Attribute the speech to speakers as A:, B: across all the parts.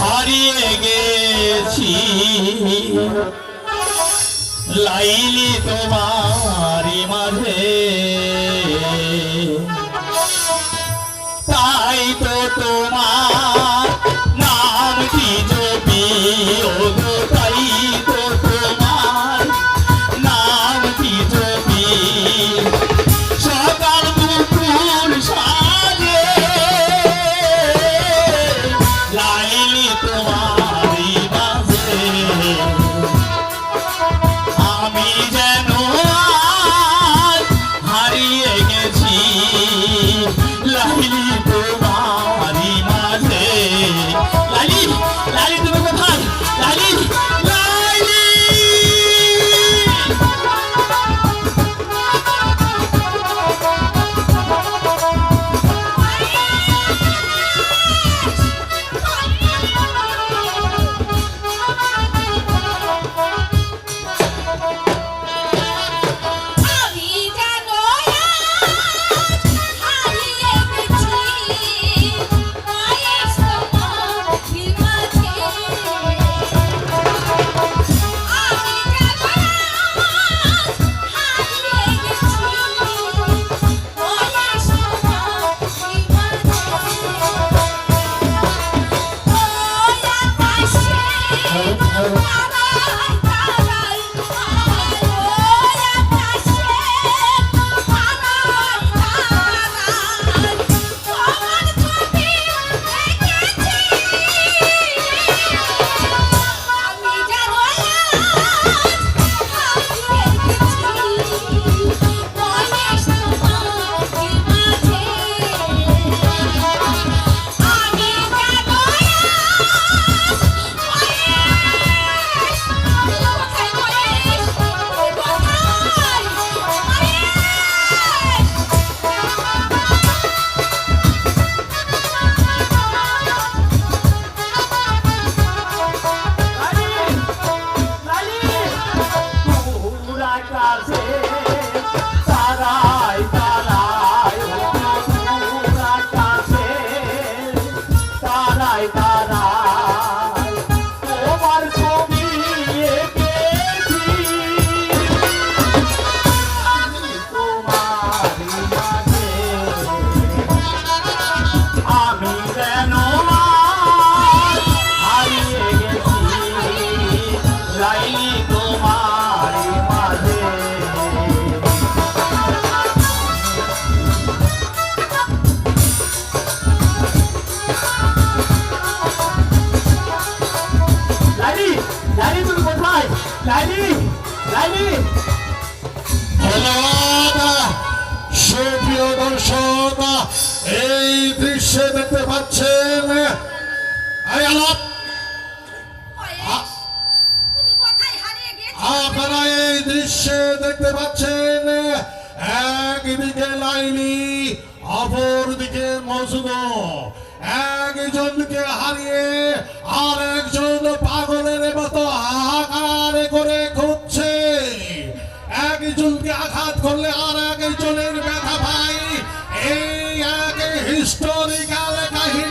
A: হারিয়ে গেছি। লাইলি তোমার
B: এই দৃশ্যে দেখতে পাচ্ছেন। আপনারা এই দৃশ্যে দেখতে পাচ্ছেন একদিকে লাইনি অপরদিকে মৌসুম। একজনকে হারিয়ে আর একজন পাগলের মতো হাহাকার করে খুঁজছে একজনকে আঘাত করলে আর একজনের ব্যথা পাই এই Histórica Leca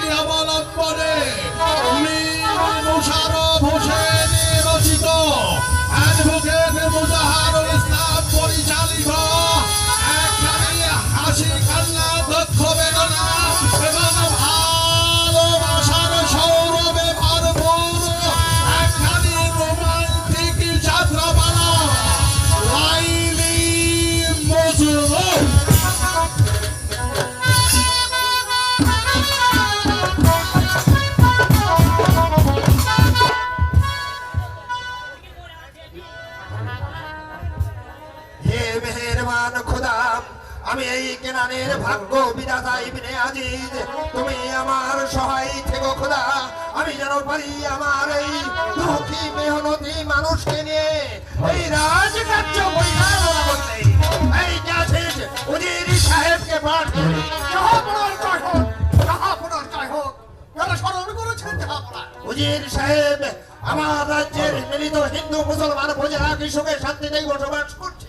B: মুজির
C: সাহেব আমার রাজ্যের মিলিত হিন্দু মুসলমান প্রজারা কৃষকে শান্তিতেই বসবাস করছি?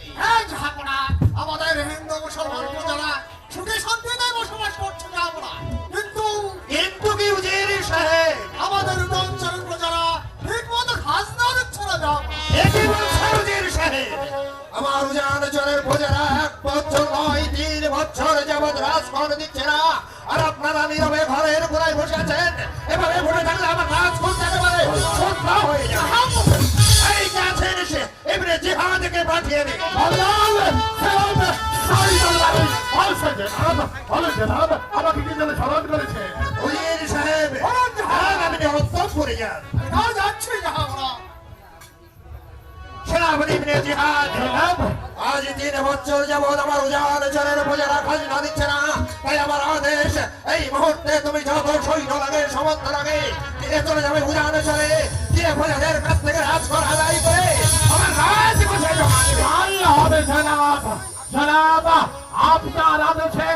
D: আমাদের হিন্দু মুসলমান প্রজারা
C: এক বছর আর আপনারা নীরবে হয়ে যাবে এই কাছে এসে এবারে জিহাদকে পাঠিয়ে দিন
E: আমাকে কি জন্য স্মরণ করেছে
C: সাহেব আপনি হত্যা করে যান
D: না
C: সেনাপতি জিহাদ আজ তিন বছর যাবৎ আমার উজান জনের প্রজারা খাজনা দিচ্ছে না তাই আমার আদেশ এই মুহূর্তে তুমি যত সৈন্য লাগে, সমর্থ লাগে চলে যাবে উজান চলে। তীরে প্রজাদের কাছ থেকে রাজকর আদায় করে আমার রাজ কোথায় জমা
E: হবে জনাব। জনাব, আপনার আদেশে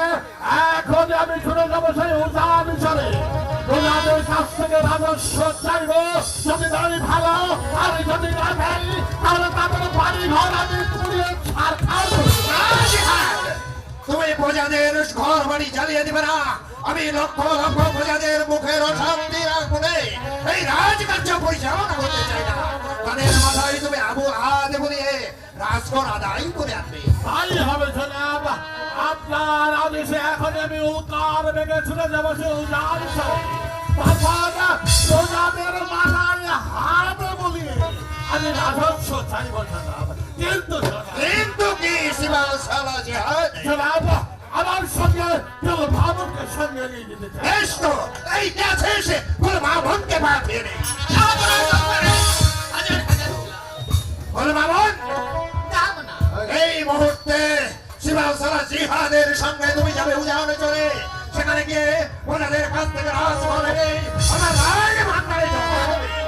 E: এখন আমি শুনে যাব সেই উদান চলে। ওনাদের কাছ থেকে রাজস্ব চাইব। যদি তাই ভালো আর যদি না দেয় তাহলে তাদের বাড়ি ঘর আমি পুড়িয়ে ছাড় খাব।
C: তুমি প্রজাদের ঘর বাড়ি জ্বালিয়ে দিবে না। আমি লক্ষ লক্ষ প্রজাদের মুখের অশান্তি রাজকর আদায় করে
E: তাই হবে জনাব আপনার আদেশে এখন আমি উত্তর বেগে ছুটে যাব সে উজান প্রজাদের মাথায় হাত বলিয়ে আমি রাজস্ব চাইব জনাব কিন্তু
C: কিন্তু কি সালা জিহাদ
E: জনাব আমার সঙ্গে কেউ ভাবুককে সঙ্গে নিয়ে যেতে চাই
C: বেশ তো এই কাছে এসে বলে মা বোনকে পাঠিয়ে নেই বলে মা বোন
F: যাব না
C: মুহূর্তে শিবা সারা জিহাদের সঙ্গে তুমি যাবে উজানে চলে সেখানে গিয়ে ওনাদের কাছ থেকে রাজ বলে আমার রাজ ভান্ডারে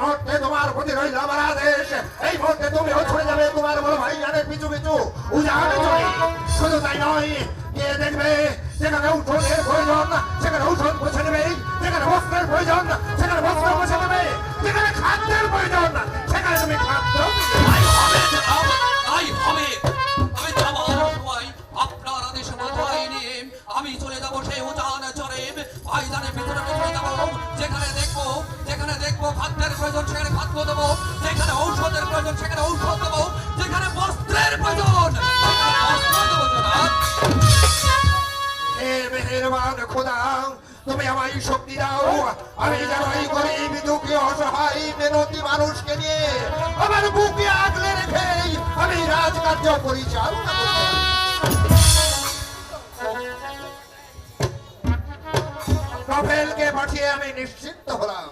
E: মুহূর্তে
C: তোমার প্রতি রইল আমার আদেশ। এই মুহূর্তে তুমি ছড়ে যাবে তোমার বড় ভাই জানে পিছু পিছু। উজানে চলে শুধু তাই নয়, গিয়ে দেখবে যেখানে ঔষধের প্রয়োজন, সেখানে ঔষধ পৌঁছে দেবে। যেখানে বস্ত্রের প্রয়োজন, সেখানে বস্ত্র পৌঁছে দেবে। যেখানে খাদ্যের প্রয়োজন, সেখানে তুমি খাদ্য
A: আমি চলে যাব সেই উজান চরে। ভিতরে ভিতরে যাব। যেখানে দেখব যেখানে দেখব খাদ্যের
C: মেহেরবান খোদা, তুমি আমায় শক্তি দাও। আমি যেন এই গরিব, দুঃখী, অসহায় মেনতি মানুষকে নিয়ে আমার বুকে আগলে রেখে আমি রাজকার্য পরিচালনা রফেলকে পাঠিয়ে আমি নিশ্চিন্ত হলাম।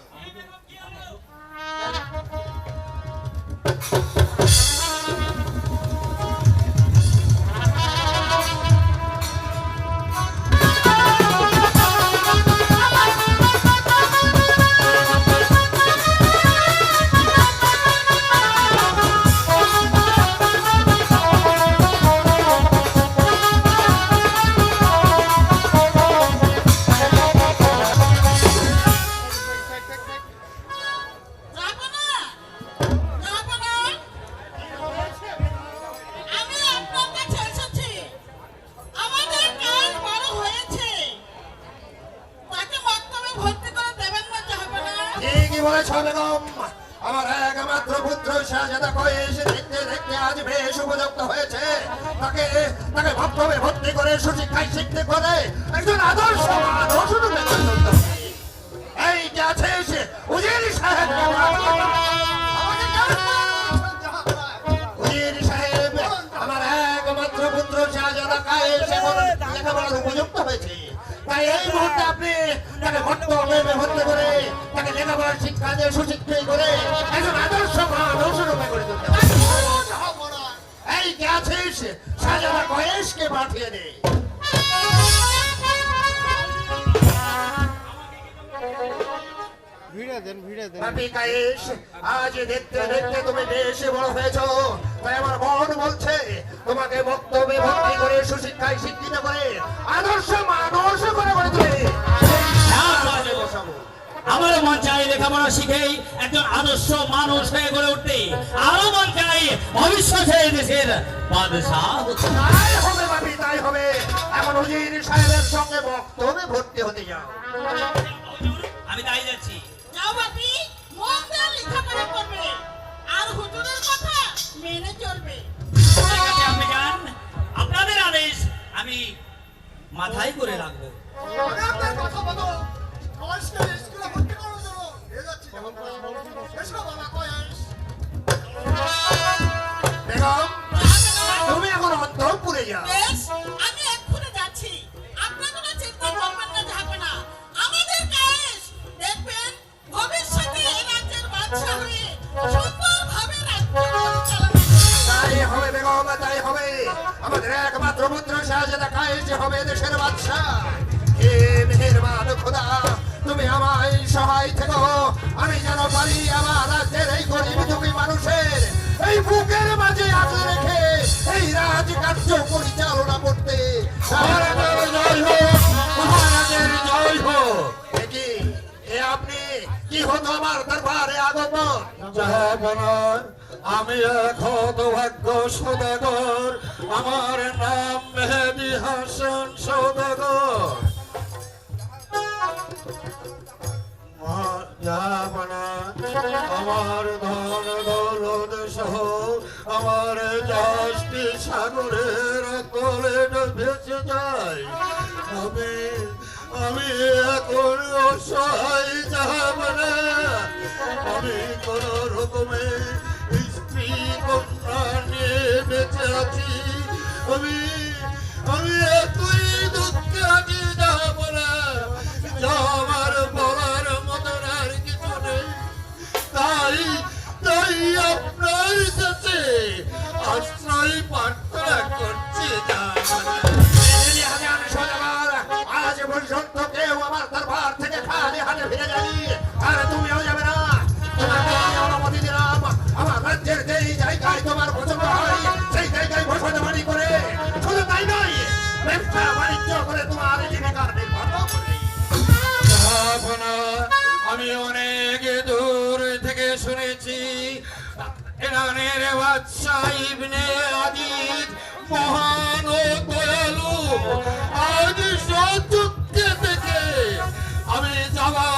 C: ভক্তবে ভর্তি করে তাকে লেখাপড়ার শিক্ষা দিয়ে সুশিক্ষিত করে একজন আদর্শ মানুষ রূপে গড়ে তুলতে হবে।
G: ও জাহাপনা,
C: এই কে সাজানা কয়েসকে পাঠিয়ে দে।
H: ভিড়ে দেন ভিড়ে দেন।
C: পাপি কায়েস আজ দেখতে দেখতে তুমি বেশ বড় হয়েছ। তাই আমার মন বলছে তোমাকে বক্তব্যে ভক্তি করে সুশিক্ষায় শিক্ষিত করে আদর্শ মানুষ করে গড়ে তুলে।
A: আমারও মন চাই লেখাপড়া শিখেই একজন আদর্শ মানুষ হয়ে গড়ে উঠতে। আরও মন চাই ভবিষ্যৎ এই দেশের বাদশাহ
C: তাই হবে তাই হবে। এখন উজির সাহেবের সঙ্গে বক্তব্যে ভর্তি হতে যাও।
A: আমি তাই যাচ্ছি।
F: যাও বাপি মন দিয়ে লেখাপড়া করবে। আর হুজুরের কথা মেনে চলবে।
A: ঠিক আছে আপনি যান। আপনাদের আদেশ আমি মাথায় করে রাখব।
G: কথা মতো
C: বেগম তুমি এখন অন্তপুরে যাও।
F: আমি এক্ষুনি যাচ্ছি। আপনি কোনো চিন্তা করবেন না যাবে না। আমাদের কাজ দেখবেন ভবিষ্যতে এই রাজ্যের বাদশা হয়ে সুন্দরভাবে রাজ্য পরিচালনা করবে।
C: তাই হবে বেগম তাই হবে। আমাদের একমাত্র পুত্র শাহজাদা কায়েস হবে দেশের বাদশা হে মেহেরবান খোদা? তুমি আমায় সহায় থেকো। আমি যেন পারি আমার রাজ্যের এই গরিব দুঃখী মানুষের এই বুকের মাঝে আগলে রেখে এই রাজকার্য পরিচালনা করতে। মহারাজের জয় হোক মহারাজের জয় হোক। এ কি? এ আপনি? কি হতো আমার দরবারে আগমন?
I: আমি সৌদাগর আমার নাম মেহেদি হাসান সৌদাগর। জাহাপনা, আমার ধন দৌলত সহ আমার জাহাজটি সাগরের তলে ভেসে যায় আমি আমি এখন অসহায় জাহাপনা আমি কোন রকমে স্ত্রী কন্যা নিয়ে বেঁচে আছি আমি আমি ইরানের বাদশাহ ইবনে আদিদ মহান ও দয়ালু। আজ সযুক্তে থেকে আমি যাবার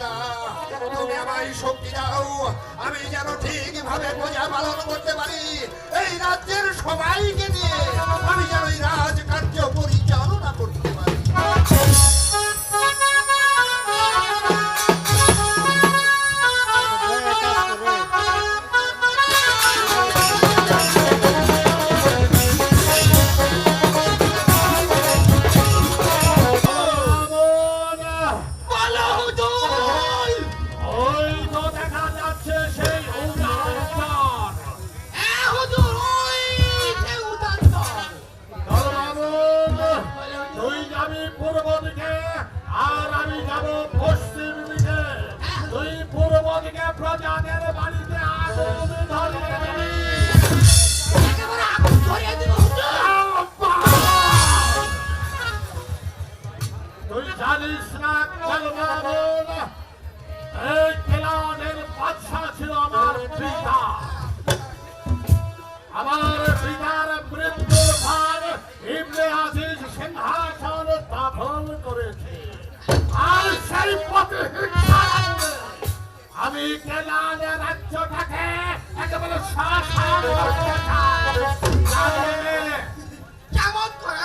C: তুমি আমায় শক্তি দাও। আমি যেন ঠিকভাবে বোঝা পালন করতে পারি। এই রাজ্যের সবাইকে নিয়ে আমি যেন
I: তুই
E: জানিস না কলমা মোলা এই ছিল আমার পিতা। আমার পিতার মৃত্যুর ভার ইবনে আজিজ সিংহাসন দখল করেছে। আর সেই পথে আমি কেলানের রাজ্যটাকে একেবারে শাসন করতে
D: কেমন করে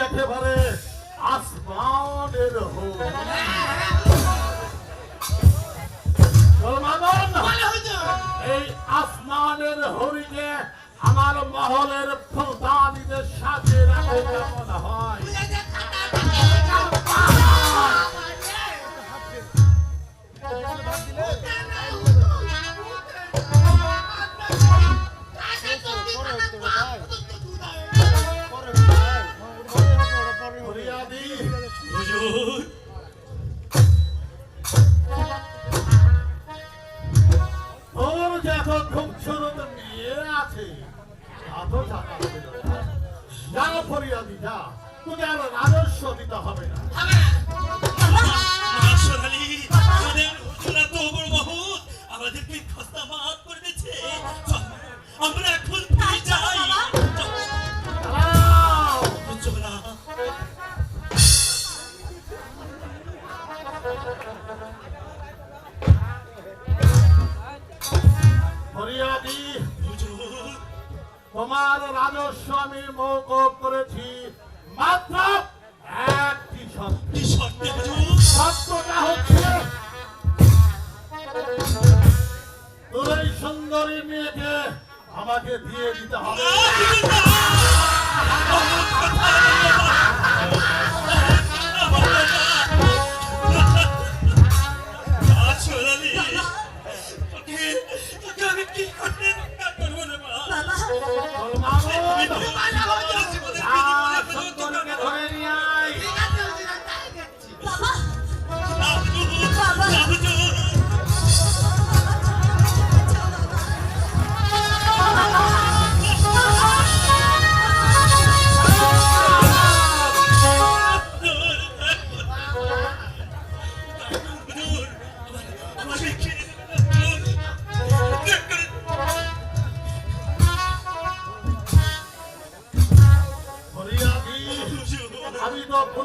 G: একেবারে নিয়ে আছে।
E: যা ফরিয়াদি যা তোকে আবার আদর্শ দিতে হবে না।
G: হবে।
D: না আমার রাজস্ব আমি মৌকুব করেছি। মাত্র একটি শর্তে। হচ্ছে সুন্দরী মেয়েকে আমাকে দিয়ে দিতে হবে।
J: কি
D: করতে না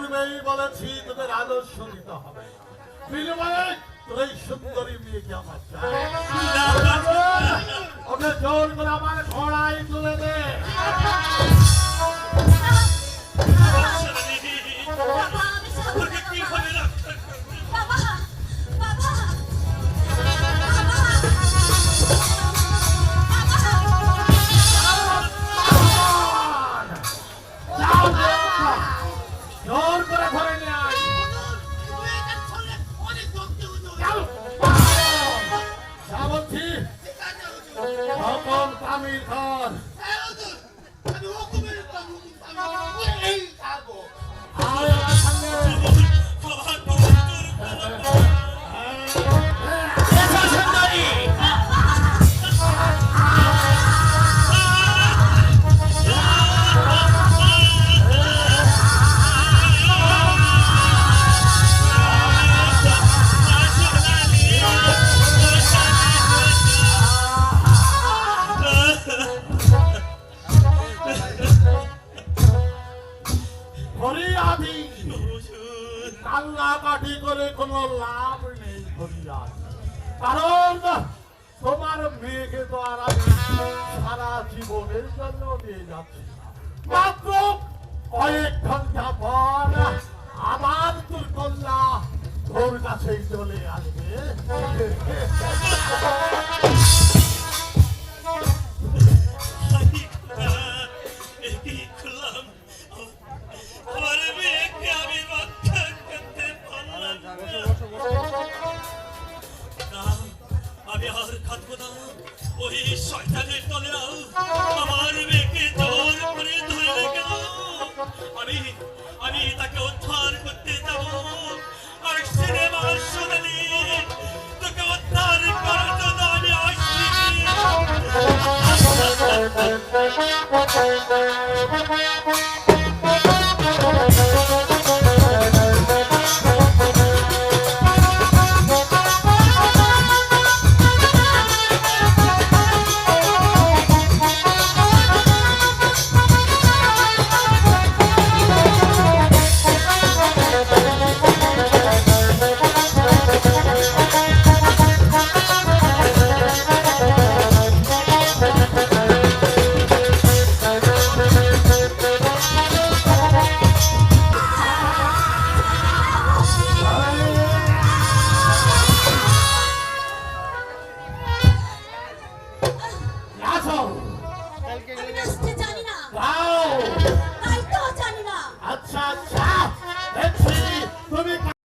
D: পূর্বেই বলেছি তোদের আদর্শ নিতে হবে। ওকে জোর করে আমার ঘোড়ায় তুলে দে।